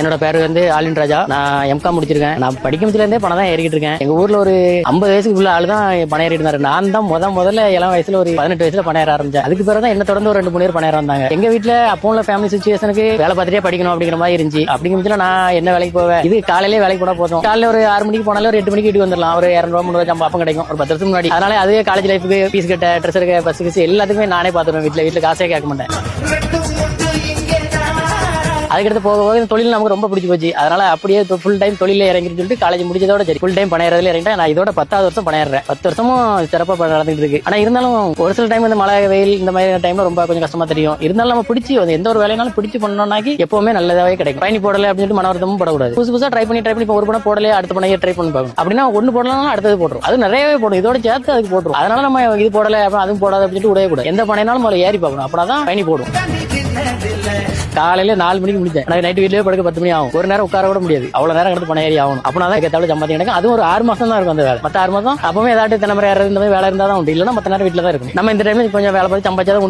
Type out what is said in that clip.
என்னோட பேர் வந்து ஆலின் ராஜா. நான் எம்காம் முடிச்சிருக்கேன். நான் படிக்கிறதுல இருந்தே பணம் தான் ஏறிக்கிட்டு இருக்கேன். எங்க ஊர்ல ஒரு ஐம்பது வயசுக்கு உள்ள ஆளு தான் பணம் ஏறிட்டு இருந்தாரு. நான் தான் முத முதல்ல இளம் வயசுல ஒரு பதினெட்டு வயசுல பணம் ஏற ஆரம்பிச்சேன். அதுக்கு பிறகு தான் என்ன தொடர்ந்து ஒரு ரெண்டு மூணு பேர் பணம் ஏற வந்தாங்க. எங்க வீட்டுல அப்போ உள்ள ஃபேமிலி சுச்சுவேஷனுக்கு வேலை பார்த்துட்டே படிக்கணும் அப்படிங்கிற மாதிரி இருந்துச்சு. அப்படிங்கிற நான் என்ன வேலைக்கு போவேன்? இது காலையிலே வேலைக்கு போனா போதும். காலையில ஒரு ஆறு மணிக்கு போனாலும் ஒரு எட்டு மணிக்கு வீட்டுக்கு வந்துடலாம். ஒரு இரநூறுவா முந்நூறு சம்பளம் அப்பம் கிடைக்கும். ஒரு பத்து வருஷம் முன்னாடி. அதனால அதுவே காலேஜ் லைஃபுக்கு ஃபீஸ் கட்ட ட்ரெஸ் எடுக்க பஸ் கிஸ் எல்லாத்துக்குமே நானே பார்த்துருவேன். வீட்டுல வீட்டுல காசே கேட்க மாட்டேன். அதுக்கடுத்து போக போக இந்த தொழில் நமக்கு ரொம்ப பிடிச்சி போச்சு. அதனால அப்படியே ஃபுல் டைம் தொழில இறங்கிட்டு சொல்லிட்டு காலேஜ் முடிச்சதோட சரி ஃபுல் டைம் பணையறதுல இறங்கிட்டேன் நான் இதோட பத்தாவது வருஷம் பணையிறேன் பத்து வருஷமும் சிறப்பாக நடந்துட்டு இருக்கு. ஆனா இருந்தாலும் ஒரு சில டைம் இந்த மழை வெயில் இந்த மாதிரி டைம்ல ரொம்ப கொஞ்சம் கஷ்டமா தெரியும். இருந்தாலும் நம்ம பிடிச்சி வந்து எந்த ஒரு வேலையினாலும் பிடிச்சி பண்ணோம்னாக்கி எப்பவுமே நல்லதாவே கிடைக்கும். பயணி போடல அப்படின்னு சொல்லிட்டு மன வருத்தமும் படக்கூடாது. புதுசு புதுசாக ட்ரை பண்ணி ட்ரை பண்ணி ஒரு படம் போடலையே அடுத்த பணையை ட்ரை பண்ணி பார்க்கணும் அப்படின்னா ஒன்று போடலாம் அடுத்தது போட்டுரும். அது நிறையவே போடும். இதோட சேர்த்து அதுக்கு போட்டுரும். அதனால நம்ம இது போடல அப்புறம் அதுவும் போடாது அப்படின்னு சொல்லிட்டு விடவே கூடாது எந்த பணையினாலும் முதல்ல ஏறி பார்க்கணும். அப்படின்னா பயணி போடும். காலையில நாலு மணிக்கு முடிச்சேன் எனக்கு நைட் வீட்லயே படுக்க பத்து மணி ஆகும். ஒரு நேரம் உட்கார கூட முடியாது. அவ்வளவு நேரம் கிடந்து பணம் ஏறி ஆகணும். அப்பனா தான் கேட்டாலும் கிடைக்கும் அதுவும் ஒரு ஆறு மாசம் தான் இருக்கும் அந்த வேலை. மத்த ஆறு மாசம் அப்பவே ஏதாட்டு தினமுறை ஏறது இந்த மாதிரி வேலை இருந்தா தான் உண்டு. இல்லைன்னா மத்த நேரம் வீட்டுல தான் இருக்கும் நம்ம இந்த டைம்ல கொஞ்சம் வேலை பார்த்து சம்பாதிச்சா தான் உண்டு.